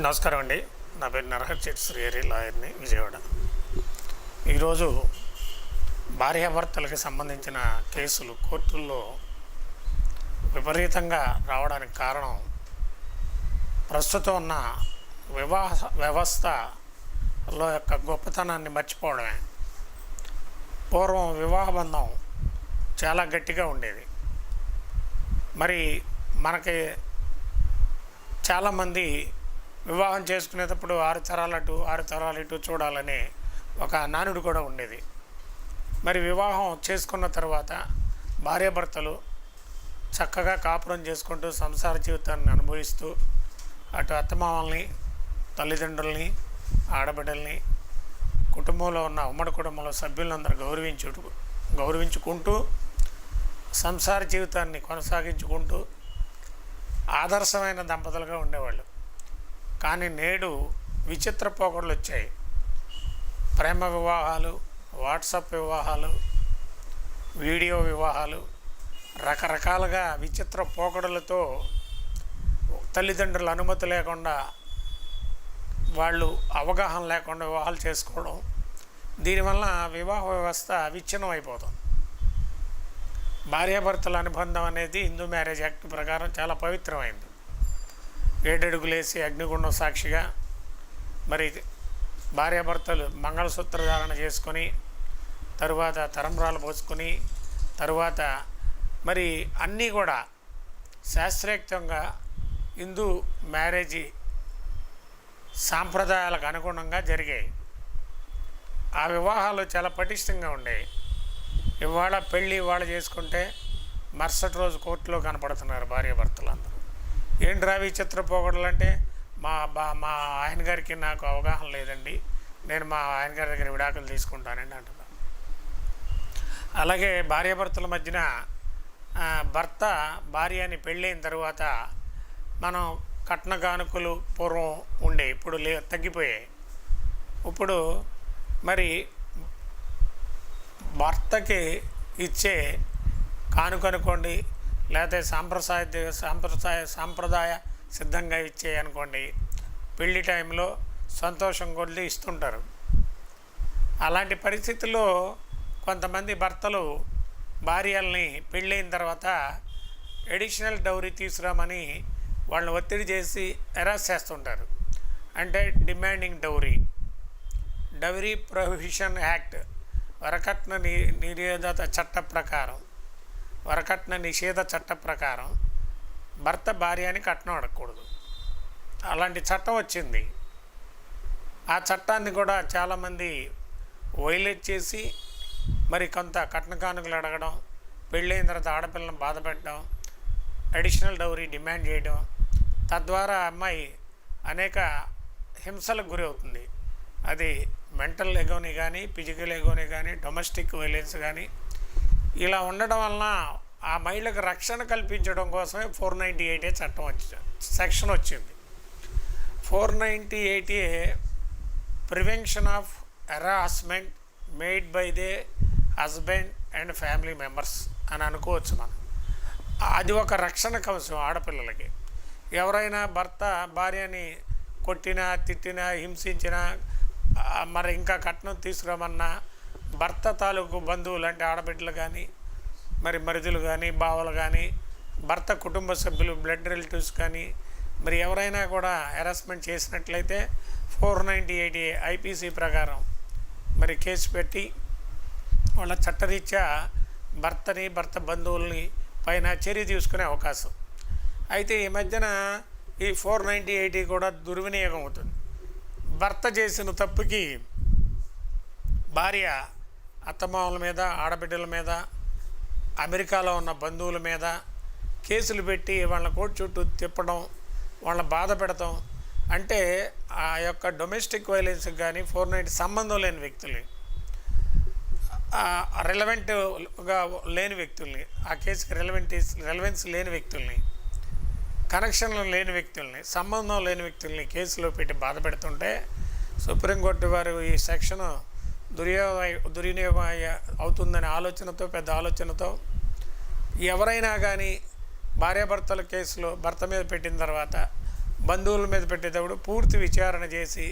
నమస్కారం అండి. నా పేరు నరహర్ చెట్ శ్రీహరి లాయర్ని విజయవాడ. ఈరోజు భార్యాభర్తలకు సంబంధించిన కేసులు కోర్టుల్లో విపరీతంగా రావడానికి కారణం ప్రస్తుతం ఉన్న వివాహ వ్యవస్థలో యొక్క గొప్పతనాన్ని మర్చిపోవడమే. పూర్వం వివాహ బంధం చాలా గట్టిగా ఉండేది. మరి మనకి చాలామంది వివాహం చేసుకునేటప్పుడు ఆరు తరాలు అటు ఆరు తరాలు ఇటు చూడాలని ఒక నానుడు కూడా ఉండేది. మరి వివాహం చేసుకున్న తర్వాత భార్యాభర్తలు చక్కగా కాపురం చేసుకుంటూ సంసార జీవితాన్ని అనుభవిస్తూ అటు అత్తమామల్ని తల్లిదండ్రుల్ని ఆడబిడ్డల్ని కుటుంబంలో ఉన్న ఉమ్మడి కుటుంబంలో సభ్యులందరూ గౌరవించు గౌరవించుకుంటూ సంసార జీవితాన్ని కొనసాగించుకుంటూ ఆదర్శమైన దంపతులుగా ఉండేవాళ్ళు. కానీ నేడు విచిత్ర పోకడలు వచ్చాయి. ప్రేమ వివాహాలు వాట్సాప్ వివాహాలు వీడియో వివాహాలు రకరకాలుగా విచిత్ర పోకడలతో తల్లిదండ్రుల అనుమతి లేకుండా వాళ్ళు అవగాహన లేకుండా వివాహాలు చేసుకోవడం దీనివల్ల వివాహ వ్యవస్థ విచ్ఛిన్నం అయిపోతుంది. భార్యాభర్తల అనుబంధం అనేది హిందూ మ్యారేజ్ యాక్ట్ ప్రకారం చాలా పవిత్రమైంది. ఏడడుగులేసి అగ్నిగుండం సాక్షిగా మరి భార్యాభర్తలు మంగళసూత్ర ధారణ చేసుకొని తరువాత తరంబరాలు పోసుకొని తరువాత మరి అన్నీ కూడా శాస్త్రయుక్తంగా హిందూ మ్యారేజీ సాంప్రదాయాలకు అనుగుణంగా జరిగాయి. ఆ వివాహాలు చాలా పటిష్టంగా ఉండేవి ఇవాళ పెళ్ళి ఇవాళ చేసుకుంటే మరుసటి రోజు కోర్టులో కనపడుతున్నారు భార్యాభర్తలు అందరూ ఏంటి రావి చిత్ర పోగొడలు అంటే మా బా మా ఆయన గారికి నాకు అవగాహన లేదండి. నేను మా ఆయన గారి దగ్గర విడాకులు తీసుకుంటానండి అంటున్నాను అలాగే భార్యాభర్తల మధ్యన భర్త భార్య అని పెళ్ళైన తర్వాత మనం కట్న కానుకలు పూర్వం ఉండే ఇప్పుడు లే తగ్గిపోయాయి. ఇప్పుడు మరి భర్తకి ఇచ్చే కానుకనుకోండి లేకపోతే సాంప్రదాయ సాంప్రదాయ సాంప్రదాయ సిద్ధంగా ఇచ్చేయనుకోండి పెళ్ళి టైంలో సంతోషం కొద్ది ఇస్తుంటారు. అలాంటి పరిస్థితుల్లో కొంతమంది భర్తలు భార్యల్ని పెళ్ళైన తర్వాత ఎడిషనల్ డౌరీ తీసుకురామని వాళ్ళని ఒత్తిడి చేసి ఎరాస్ చేస్తుంటారు. అంటే demanding dowry. Dowry prohibition act వరకట్న ని నిరోధత చట్ట ప్రకారం. వరకట్న నిషేధ చట్ట ప్రకారం భర్త భార్య అని కట్నం అడగకూడదు. అలాంటి చట్టం వచ్చింది. ఆ చట్టాన్ని కూడా చాలామంది వైలేట్ చేసి మరి కొంత కట్న కానుకలు అడగడం పెళ్ళైన తర్వాత ఆడపిల్లను బాధ పెట్టడం అడిషనల్ డౌరీ డిమాండ్ చేయడం తద్వారా అమ్మాయి అనేక హింసలకు గురి అవుతుంది. అది మెంటల్ ఎగోని కానీ ఫిజికల్ ఎగోని కానీ డొమెస్టిక్ వైలెన్స్ కానీ ఇలా ఉండడం వలన ఆ మహిళకు రక్షణ కల్పించడం కోసమే ఫోర్ నైంటీ ఎయిట్ చట్టం వచ్చి సెక్షన్ వచ్చింది. Four ninety eight prevention of harassment made by the husband and family members అని అనుకోవచ్చు మనం. అది ఒక రక్షణ కవచం ఆడపిల్లలకి. ఎవరైనా భర్త భార్యని కొట్టినా తిట్టినా హింసించినా మరి ఇంకా కట్నం తీసుకురామన్నా భర్త తాలూకు బంధువులు అంటే ఆడబిడ్డలు కానీ మరి మరిదులు కానీ బావలు కానీ భర్త కుటుంబ సభ్యులు బ్లడ్ రిలేటివ్స్ కానీ మరి ఎవరైనా కూడా హెరాస్మెంట్ చేసినట్లయితే ఫోర్ నైంటీ ఎయిట్ ఐపీసీ ప్రకారం మరి కేసు పెట్టి వాళ్ళ చట్టరీత్యా భర్తని భర్త బంధువుల్ని పైన చర్య తీసుకునే అవకాశం. అయితే ఈ మధ్యన ఈ ఫోర్ నైంటీ ఎయిటీ కూడా దుర్వినియోగం అవుతుంది. భర్త చేసిన తప్పుకి భార్య అత్తమామల మీద ఆడబిడ్డల మీద అమెరికాలో ఉన్న బంధువుల మీద కేసులు పెట్టి వాళ్ళ కోర్టు చుట్టూ తిప్పడం వాళ్ళ బాధ పెడతాం. అంటే ఆ యొక్క డొమెస్టిక్ వైలెన్స్కి కానీ ఫోర్ నైట్ సంబంధం లేని వ్యక్తుల్ని రిలవెంట్గా లేని వ్యక్తుల్ని ఆ కేసుకి రెలవెంట్ రెలవెన్స్ లేని వ్యక్తుల్ని కనెక్షన్లు లేని వ్యక్తుల్ని సంబంధం లేని వ్యక్తుల్ని కేసులో పెట్టి బాధ పెడుతుంటే సుప్రీంకోర్టు వారు ఈ సెక్షన్ దుర్యోగ దుర్వినియోగం అవుతుందనే ఆలోచనతో పెద్ద ఆలోచనతో ఎవరైనా కానీ భార్యాభర్తల కేసులో భర్త మీద పెట్టిన తర్వాత బంధువుల మీద పెట్టేటప్పుడు పూర్తి విచారణ చేసి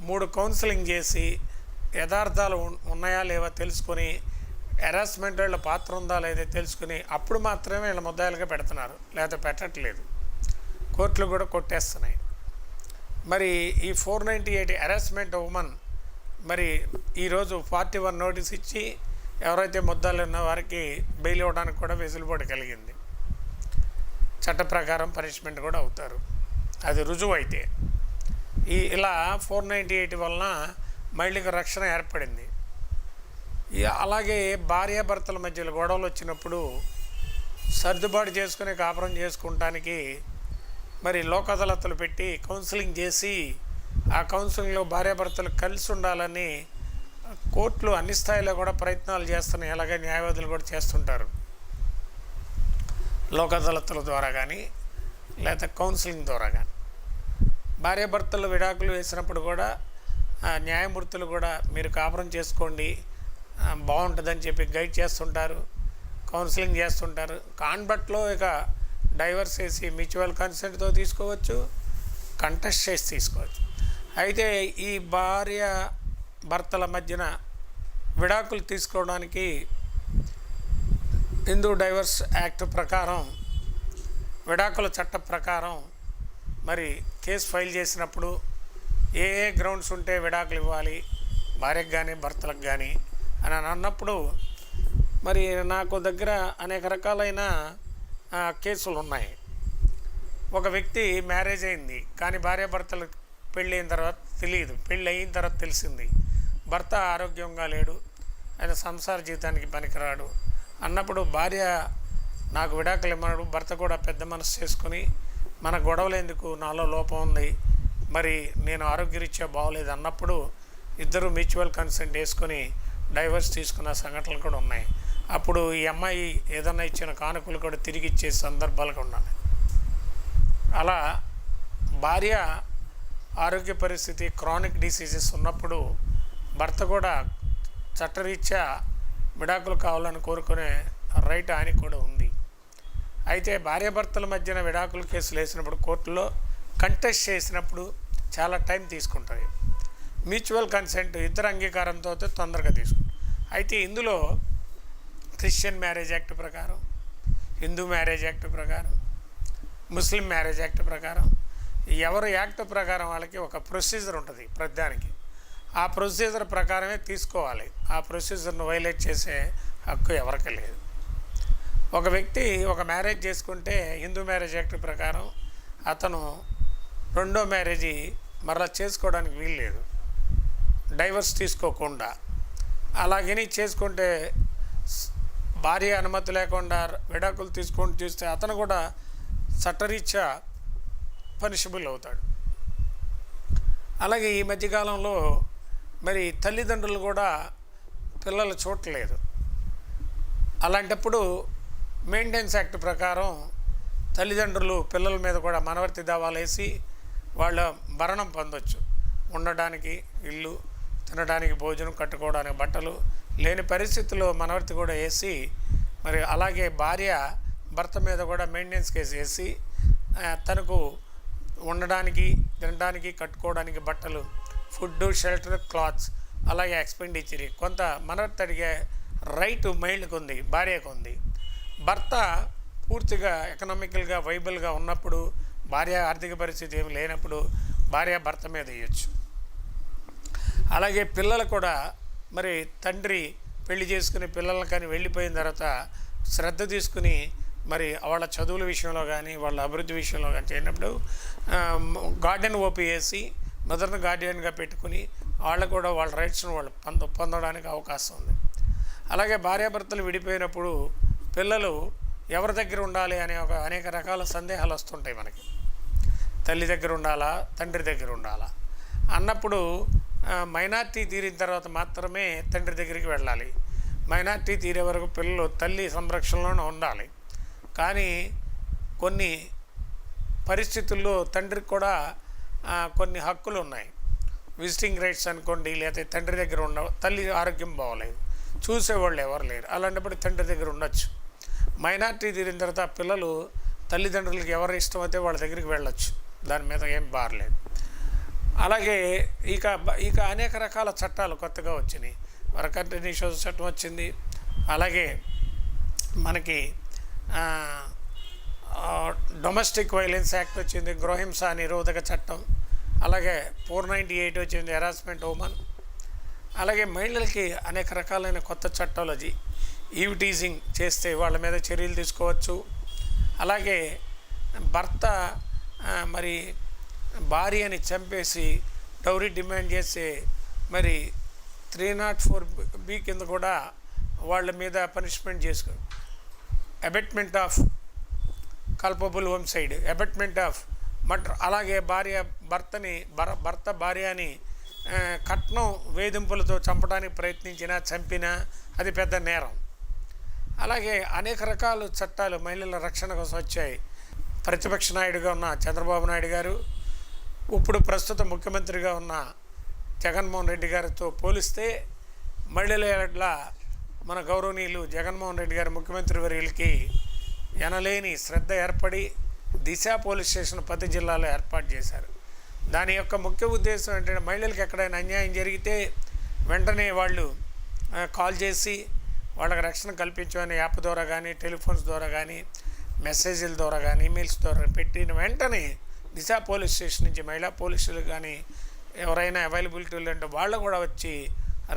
మూడు కౌన్సిలింగ్ చేసి యథార్థాలు ఉన్నాయా లేవా తెలుసుకొని హెరాస్మెంట్ వాళ్ళ పాత్ర ఉందా లేదా తెలుసుకుని అప్పుడు మాత్రమే వీళ్ళ ముద్దాయిలుగా పెడుతున్నారు. లేకపోతే పెట్టట్లేదు. కోర్టులు కూడా కొట్టేస్తున్నాయి. మరి ఈ four ninety eight harassment women మరి ఈరోజు ఫార్టీ వన్ నోటీస్ ఇచ్చి ఎవరైతే ముద్దాలు ఉన్న వారికి బెయిల్ ఇవ్వడానికి కూడా వెసులుబాటు కలిగింది. చట్ట ప్రకారం పనిష్మెంట్ కూడా అవుతారు. అది రుజువు అయితే ఈ ఇలా ఫోర్ నైంటీ ఎయిట్ వలన మహిళకు రక్షణ ఏర్పడింది. అలాగే భార్యాభర్తల మధ్యలో గొడవలు వచ్చినప్పుడు సర్దుబాటు చేసుకుని కాపురం చేసుకుంటానికి మరి లోక్ అదాలతలు పెట్టి కౌన్సిలింగ్ చేసి ఆ కౌన్సిలింగ్లో భార్యాభర్తలు కలిసి ఉండాలని కోర్టులు అన్ని స్థాయిలో కూడా ప్రయత్నాలు చేస్తున్నాయి. అలాగే న్యాయవాదులు కూడా చేస్తుంటారు. లోక్ అదాలతుల ద్వారా కానీ లేకపోతే కౌన్సిలింగ్ ద్వారా కానీ. భార్యాభర్తలు విడాకులు వేసినప్పుడు కూడా న్యాయమూర్తులు కూడా మీరు కాపురం చేసుకోండి బాగుంటుందని చెప్పి గైడ్ చేస్తుంటారు కౌన్సిలింగ్ చేస్తుంటారు. కాన్బట్లో ఇక డైవర్స్ వేసి మ్యూచువల్ కన్సెంట్తో తీసుకోవచ్చు కంటెస్ట్ చేసి తీసుకోవచ్చు. అయితే ఈ భార్య భర్తల మధ్యన విడాకులు తీసుకోవడానికి హిందూ డైవర్స్ యాక్ట్ ప్రకారం విడాకుల చట్ట ప్రకారం మరి కేసు ఫైల్ చేసినప్పుడు ఏ ఏ గ్రౌండ్స్ ఉంటే విడాకులు ఇవ్వాలి భార్యకు కానీ భర్తలకు కానీ అని అన్నప్పుడు మరి నాకు దగ్గర అనేక రకాలైన కేసులు ఉన్నాయి. ఒక వ్యక్తి మ్యారేజ్ అయింది కానీ భార్యాభర్తలు పెళ్ళైన తర్వాత తెలియదు పెళ్ళి అయిన తర్వాత తెలిసింది. భర్త ఆరోగ్యంగా లేడు. ఆయన సంసార జీవితానికి పనికిరాడు. అన్నప్పుడు భార్య నాకు విడాకులు ఇమ్మన్నాడు. భర్త కూడా పెద్ద మనసు చేసుకుని మన గొడవలు ఎందుకు? నాలో లోపం ఉంది. మరి నేను ఆరోగ్యరీత్యా బాగోలేదు అన్నప్పుడు ఇద్దరు మ్యూచువల్ కన్సెంట్ వేసుకొని డైవర్స్ తీసుకున్న సంఘటనలు కూడా ఉన్నాయి. అప్పుడు ఈ అమ్మాయి ఏదన్నా ఇచ్చిన కానుకలు కూడా తిరిగి ఇచ్చే సందర్భాలు కూడా ఉన్నాయి. అలా భార్య ఆరోగ్య పరిస్థితి క్రానిక్ డిసీజెస్ ఉన్నప్పుడు భర్త కూడా చట్టరీత్యా విడాకులు కావాలని కోరుకునే రైట్ ఆయనకు కూడా ఉంది. అయితే భార్యాభర్తల మధ్యన విడాకుల కేసులు వేసినప్పుడు కోర్టులో కంటెస్ట్ చేసినప్పుడు చాలా టైం తీసుకుంటుంది. మ్యూచువల్ కన్సెంట్ ఇద్దరు అంగీకారంతో అయితే తొందరగా తీసుకుంటారు అయితే ఇందులో క్రిస్టియన్ మ్యారేజ్ యాక్ట్ ప్రకారం హిందూ మ్యారేజ్ యాక్ట్ ప్రకారం ముస్లిం మ్యారేజ్ యాక్ట్ ప్రకారం ఎవరు యాక్ట్ ప్రకారం వాళ్ళకి ఒక ప్రొసీజర్ ఉంటుంది ప్రతిదానికి. ఆ ప్రొసీజర్ ప్రకారమే తీసుకోవాలి. ఆ ప్రొసీజర్ను వైలేట్ చేసే హక్కు ఎవరికి లేదు. ఒక వ్యక్తి ఒక మ్యారేజ్ చేసుకుంటే హిందూ మ్యారేజ్ యాక్ట్ ప్రకారం అతను రెండో మ్యారేజీ మరలా చేసుకోవడానికి వీలు లేదు డైవర్స్ తీసుకోకుండా. అలాగని చేసుకుంటే భార్య అనుమతి లేకుండా విడాకులు తీసుకొని చూస్తే అతను కూడా చట్టరీత్యా పనిషబుల్ అవుతాడు. అలాగే ఈ మధ్యకాలంలో మరి తల్లిదండ్రులు కూడా పిల్లలు చూడలేదు అలాంటప్పుడు మెయింటెనెన్స్ యాక్ట్ ప్రకారం తల్లిదండ్రులు పిల్లల మీద కూడా మనవర్తి దావాలేసి వాళ్ళ మరణం పొందొచ్చు. ఉండడానికి ఇల్లు తినడానికి భోజనం కట్టుకోవడానికి బట్టలు లేని పరిస్థితుల్లో మనవర్తి కూడా వేసి మరి అలాగే భార్య భర్త మీద కూడా మెయింటెనెన్స్ కేసు వేసి తనకు ఉండడానికి తినడానికి కట్టుకోవడానికి బట్టలు ఫుడ్ షెల్టర్ క్లాత్స్ అలాగే ఎక్స్పెండిచర్ కొంత మనవర్తి అడిగే రైట్ మైండ్కి ఉంది భార్యకు ఉంది భర్త పూర్తిగా ఎకనామికల్గా వైబుల్గా ఉన్నప్పుడు భార్య ఆర్థిక పరిస్థితి ఏమి లేనప్పుడు భార్య భర్త మీద వేయచ్చు. అలాగే పిల్లలు కూడా మరి తండ్రి పెళ్ళి చేసుకుని పిల్లలు కానీ వెళ్ళిపోయిన తర్వాత శ్రద్ధ తీసుకుని మరి వాళ్ళ చదువుల విషయంలో కానీ వాళ్ళ అభివృద్ధి విషయంలో కానీ చేయనప్పుడు గార్డెన్ ఓపీ వేసి మదర్ని గార్డియన్గా పెట్టుకుని వాళ్ళు కూడా వాళ్ళ రైట్స్ను వాళ్ళు పొంద పొందడానికి అవకాశం ఉంది. అలాగే భార్యాభర్తలు విడిపోయినప్పుడు పిల్లలు ఎవరి దగ్గర ఉండాలి అనే ఒక అనేక రకాల సందేహాలు వస్తుంటాయి మనకి. తల్లి దగ్గర ఉండాలా తండ్రి దగ్గర ఉండాలా? అన్నప్పుడు మైనార్టీ తీరిన తర్వాత మాత్రమే తండ్రి దగ్గరికి వెళ్ళాలి. మైనార్టీ తీరే వరకు పిల్లలు తల్లి సంరక్షణలోనే ఉండాలి. కానీ కొన్ని పరిస్థితుల్లో తండ్రికి కూడా కొన్ని హక్కులు ఉన్నాయి. విజిటింగ్ రైట్స్ అనుకోండి లేకపోతే తండ్రి దగ్గర ఉండ తల్లి ఆరోగ్యం బాగోలేదు చూసేవాళ్ళు ఎవరు లేరు. అలాంటప్పుడు తండ్రి దగ్గర ఉండొచ్చు. మైనార్టీ తీరిన తర్వాత పిల్లలు తల్లిదండ్రులకు ఎవరు ఇష్టమైతే వాళ్ళ దగ్గరికి వెళ్ళొచ్చు. దాని మీద ఏం బారలేదు అలాగే ఇక ఇక అనేక రకాల చట్టాలు కొత్తగా వచ్చినాయి. వరకంటే నిషేధ చట్టం వచ్చింది. అలాగే మనకి డొమెస్టిక్ వైలెన్స్ యాక్ట్ వచ్చింది గృహహింస నిరోధక చట్టం అలాగే ఫోర్ నైంటీ ఎయిట్ వచ్చింది హెరాస్మెంట్ ఉమెన్ అలాగే మహిళలకి అనేక రకాలైన కొత్త చట్టాలజీ ఈవిటీజింగ్ చేస్తే వాళ్ళ మీద చర్యలు తీసుకోవచ్చు. అలాగే భర్త మరి భార్యని చంపేసి డౌరీ డిమాండ్ చేసే మరి త్రీ నాట్ ఫోర్ బి కింద కూడా వాళ్ళ మీద పనిష్మెంట్ చేసుకో abetment of culpable homicide abetment of murder అలాగే భార్య భర్తని భర భర్త భార్యని కట్నం వేధింపులతో చంపడానికి ప్రయత్నించినా చంపినా అది పెద్ద నేరం. అలాగే అనేక రకాల చట్టాలు మహిళల రక్షణ కోసం వచ్చాయి. ప్రతిపక్ష నాయుడుగా ఉన్న చంద్రబాబు నాయుడు గారు ఇప్పుడు ప్రస్తుత ముఖ్యమంత్రిగా ఉన్న జగన్మోహన్ రెడ్డి గారితో పోలిస్తే మహిళల మన గౌరవనీయులు జగన్మోహన్ రెడ్డి గారి ముఖ్యమంత్రి వర్యులకి ఎనలేని శ్రద్ధ ఏర్పడి దిశ పోలీస్ స్టేషన్ ప్రతి జిల్లాలో ఏర్పాటు చేశారు. దాని యొక్క ముఖ్య ఉద్దేశం ఏంటంటే మహిళలకు ఎక్కడైనా అన్యాయం జరిగితే వెంటనే వాళ్ళు కాల్ చేసి వాళ్ళకి రక్షణ కల్పించమని యాప్ ద్వారా కానీ టెలిఫోన్స్ ద్వారా కానీ మెసేజ్ల ద్వారా కానీ ఈమెయిల్స్ ద్వారా పెట్టిన వెంటనే దిశ పోలీస్ స్టేషన్ నుంచి మహిళా పోలీసులు కానీ ఎవరైనా అవైలబిలిటీ ఉంటే వాళ్ళు కూడా వచ్చి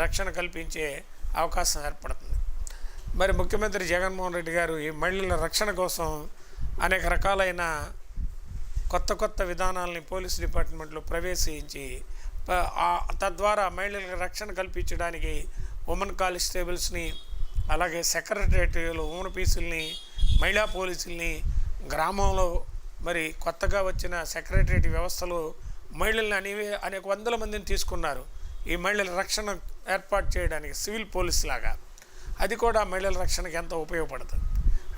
రక్షణ కల్పించే అవకాశం ఏర్పడుతుంది. మరి ముఖ్యమంత్రి జగన్మోహన్ రెడ్డి గారు ఈ మహిళల రక్షణ కోసం అనేక రకాలైన కొత్త కొత్త విధానాలని పోలీస్ డిపార్ట్మెంట్లో ప్రవేశించి తద్వారా మహిళలకు రక్షణ కల్పించడానికి ఉమెన్ కానిస్టేబుల్స్ని అలాగే సెక్రటరేట్లు ఉమెన్ పీసుల్ని మహిళా పోలీసుల్ని గ్రామంలో మరి కొత్తగా వచ్చిన సెక్రటరేట్ వ్యవస్థలో మహిళల్ని అనేవి అనేక వందల మందిని తీసుకున్నారు. ఈ మహిళల రక్షణ ఏర్పాటు చేయడానికి సివిల్ పోలీస్ లాగా. అది కూడా మహిళల రక్షణకి ఎంతో ఉపయోగపడుతుంది.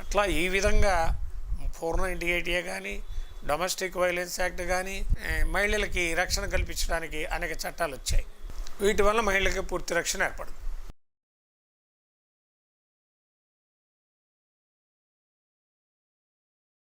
అట్లా ఈ విధంగా ఫోర్ నైంటీ ఎయిటీఏ కానీ డొమెస్టిక్ వైలెన్స్ యాక్ట్ కానీ మహిళలకి రక్షణ కల్పించడానికి అనేక చట్టాలు వచ్చాయి. వీటి వల్ల మహిళలకి పూర్తి రక్షణ ఏర్పడుతుంది.